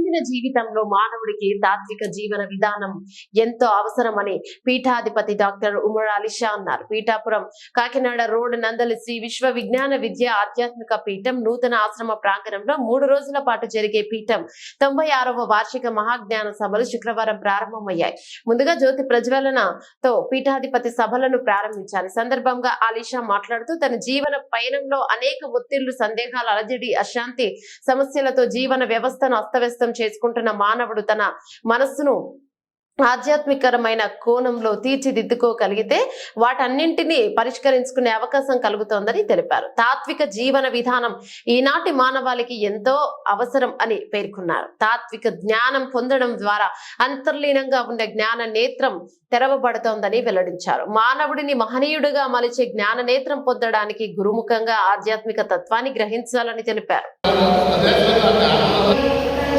జీవితంలో మానవుడికి తాత్విక జీవన విధానం ఎంతో అవసరమని పీఠాధిపతి డాక్టర్ ఉమర్ అలీషా అన్నారు. పీఠాపురం కాకినాడ రోడ్ నందలి శ్రీ విశ్వ విజ్ఞాన విద్య ఆధ్యాత్మిక పీఠం నూతన ఆశ్రమ ప్రాంగణంలో మూడు రోజుల పాటు జరిగే పీఠం తొంభై ఆరవ వార్షిక మహాజ్ఞాన సభలు శుక్రవారం ప్రారంభమయ్యాయి. ముందుగా జ్యోతి ప్రజ్వలనతో పీఠాధిపతి సభలను ప్రారంభించారు. సందర్భంగా అలీషా మాట్లాడుతూ తన జీవన పయనంలో అనేక ఒత్తిళ్ళు సందేహాలు అలజడి అశాంతి సమస్యలతో జీవన వ్యవస్థను అస్తవ్యస్త చేసుకుంటున్న మానవుడు తన మనస్సును ఆధ్యాత్మికరమైన కోణంలో తీర్చిదిద్దుకోగలిగితే వాటన్నింటినీ పరిష్కరించుకునే అవకాశం కలుగుతోందని తెలిపారు. తాత్విక జీవన విధానం ఈనాటి మానవాళికి ఎంతో అవసరం అని పేర్కొన్నారు. తాత్విక జ్ఞానం పొందడం ద్వారా అంతర్లీనంగా ఉండే జ్ఞాన నేత్రం తెరవబడుతోందని వెల్లడించారు. మానవుడిని మహనీయుడిగా మలిచే జ్ఞాన నేత్రం పొందడానికి గురుముఖంగా ఆధ్యాత్మిక తత్వాన్ని గ్రహించాలని తెలిపారు.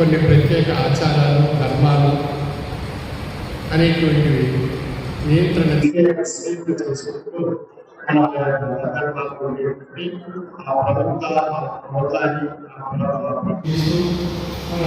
కొన్ని ప్రత్యేక ఆచారాలు ధర్మాలు అనేటువంటివి నియంత్రణ చేసుకుంటూ మన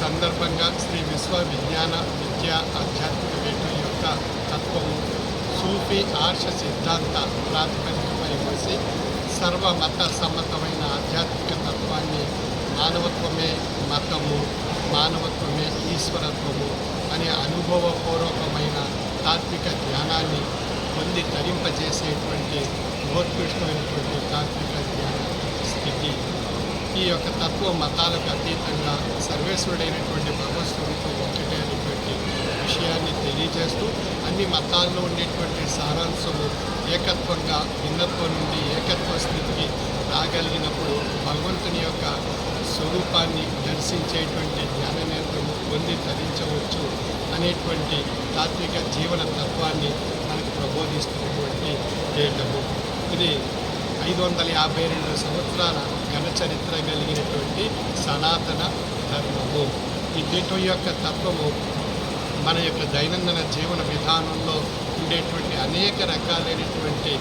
సందర్భంగా శ్రీ విశ్వ విజ్ఞాన విద్య ఆధ్యాత్మిక వేటు యొక్క తత్వము సూఫీ ఆర్ష సిద్ధాంత ప్రాతిపదికపై వేసి సర్వమత సమ్మతమైన ఆధ్యాత్మిక తత్వాన్ని మానవత్వమే మతము మానవత్వమే ఈశ్వరత్వము అనే అనుభవపూర్వకమైన తాత్విక జ్ఞానాన్ని పొంది తరింపజేసేటువంటి మహోత్కృష్టమైనటువంటి తాత్విక ఈ యొక్క తత్వ మతాలకు అతీతంగా సర్వేశ్వరుడైనటువంటి భగవస్వరూపం ఒకటే అనేటువంటి విషయాన్ని తెలియజేస్తూ అన్ని మతాల్లో ఉండేటువంటి సారాంశము ఏకత్వంగా భిన్నత్వం నుండి ఏకత్వ స్థితికి రాగలిగినప్పుడు భగవంతుని యొక్క స్వరూపాన్ని దర్శించేటువంటి జ్ఞాన నేత్రము పొంది తరించవచ్చు అనేటువంటి తాత్విక జీవన తత్వాన్ని మనకు ప్రబోధిస్తున్నటువంటి పీఠము ఇది ఐదు వందల యాభై రెండు సంవత్సరాల ఘన చరిత్ర కలిగినటువంటి సనాతన ధర్మము. ఈ పీఠం యొక్క తత్వము మన యొక్క దైనందిన జీవన విధానంలో ఉండేటువంటి అనేక రకాలైనటువంటి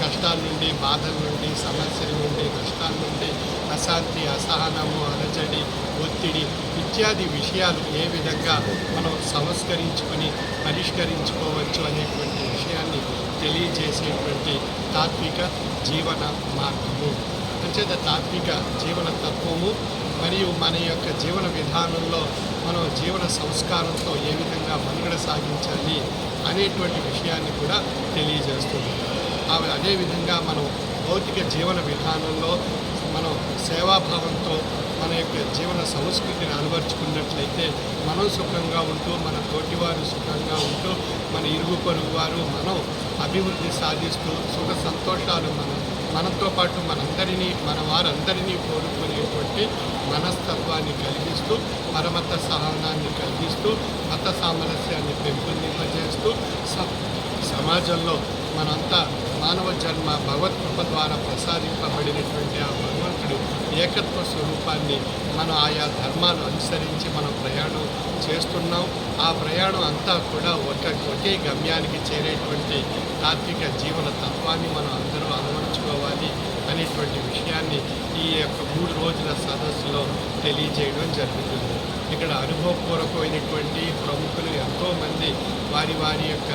కష్టాల నుండి బాధల నుండి సమస్యల నుండి కష్టాల నుండి అశాంతి అసహనము అలజడి ఒత్తిడి ఇత్యాది విషయాలు ఏ విధంగా మనం సంస్కరించుకొని పరిష్కరించుకోవచ్చు అనేటువంటి విషయాన్ని తెలియజేసేటువంటి తాత్విక జీవన మార్గము. అంచేత తాత్విక జీవన తత్వము మరియు మన యొక్క జీవన విధానంలో మనం జీవన సంస్కారంతో ఏ విధంగా మనుగడ సాగించాలి అనేటువంటి విషయాన్ని కూడా తెలియజేస్తుంది. అదేవిధంగా మనం భౌతిక జీవన విధానంలో మనం సేవాభావంతో మన యొక్క జీవన సంస్కృతిని అలవర్చుకున్నట్లయితే మనం సుఖంగా ఉంటూ మన తోటివారు సుఖంగా ఉంటూ మన ఇరుగు పొరుగు వారు మనం అభివృద్ధి సాధిస్తూ సుఖ సంతోషాలు మనం మనతో పాటు మనందరినీ మన వారందరినీ కోరుకునేటువంటి మనస్తత్వాన్ని కలిగిస్తూ పరమత సహనాన్ని కలిగిస్తూ మత సామరస్యాన్ని పెంపొందింపజేస్తూ స- సమాజంలో మనంతా మానవ జన్మ భగవత్ కృప ద్వారా ప్రసాదింపబడినటువంటి ఏకత్వ స్వరూపాన్ని మనం ఆయా ధర్మాలు అనుసరించి మనం ప్రయాణం చేస్తున్నాం. ఆ ప్రయాణం అంతా కూడా ఒక ఒకే గమ్యానికి చేరేటువంటి తాత్విక జీవన తత్వాన్ని మనం అందరూ అలవరుచుకోవాలి అనేటువంటి విషయాన్ని ఈ యొక్క మూడు రోజుల సదస్సులో తెలియజేయడం జరుగుతుంది. ఇక్కడ అనుభవపూర్వకమైనటువంటి ప్రముఖులు ఎంతోమంది వారి వారి యొక్క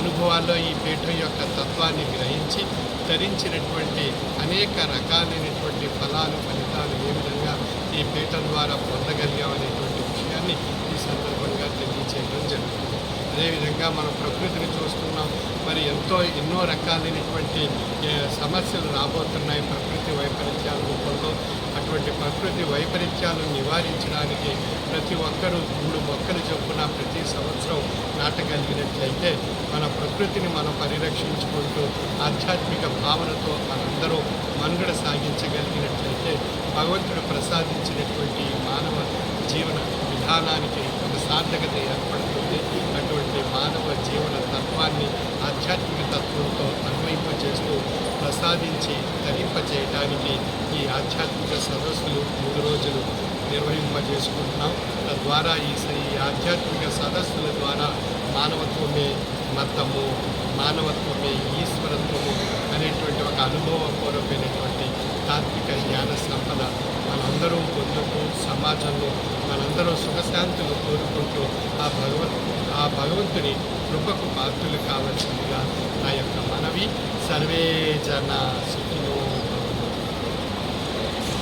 అనుభవాల్లో ఈ పీఠం యొక్క తత్వాన్ని గ్రహించి ధరించినటువంటి అనేక రకాలైనటువంటి ఫలాలు ఫలితాలు ఏ విధంగా ఈ పీఠం ద్వారా పొందగలిగామనేటువంటి విషయాన్ని ఈ సందర్భంగా తెలియచేయడం జరుగుతుంది. అదేవిధంగా మనం ప్రకృతిని చూస్తున్నాం. మరి ఎంతో ఎన్నో రకాలైనటువంటి సమస్యలు రాబోతున్నాయి ప్రకృతి వైపరీత్యాల రూపంలో. అటువంటి ప్రకృతి వైపరీత్యాలను నివారించడానికి ప్రతి ఒక్కరూ మూడు మొక్కలు చొప్పున ప్రతి సంవత్సరం నాటగలిగినట్లయితే మన ప్రకృతిని మనం పరిరక్షించుకుంటూ ఆధ్యాత్మిక భావనతో మనందరూ మనుగడ సాగించగలిగినట్లయితే భగవంతుడు ప్రసాదించినటువంటి మానవ జీవన విధానానికి ఒక సార్థకత ఏర్పడుతుంది. అటువంటి మానవ జీవన తత్వాన్ని ఆధ్యాత్మిక తత్వంతో అన్వయింపజేస్తూ ప్రసాదించి ధరింపజేయడానికి ఈ ఆధ్యాత్మిక సదస్సులు మూడు రోజులు నిర్వహింపజేసుకుంటున్నాం. తద్వారా ఈ ఈ ఆధ్యాత్మిక సదస్సుల ద్వారా మానవత్వమే మతము మానవత్వమే ఈశ్వరత్వము అనేటువంటి ఒక అనుభవపూర్వకమైనటువంటి తాత్విక జ్ఞాన సంపద మనందరూ పొందుతూ సమాజంలో మనందరూ సుఖశాంతులు కోరుకుంటూ ఆ భగవత్ ఆ భగవంతుని కృపకు పాత్రులు కావలసిందిగా నా యొక్క మనవి. సర్వే జన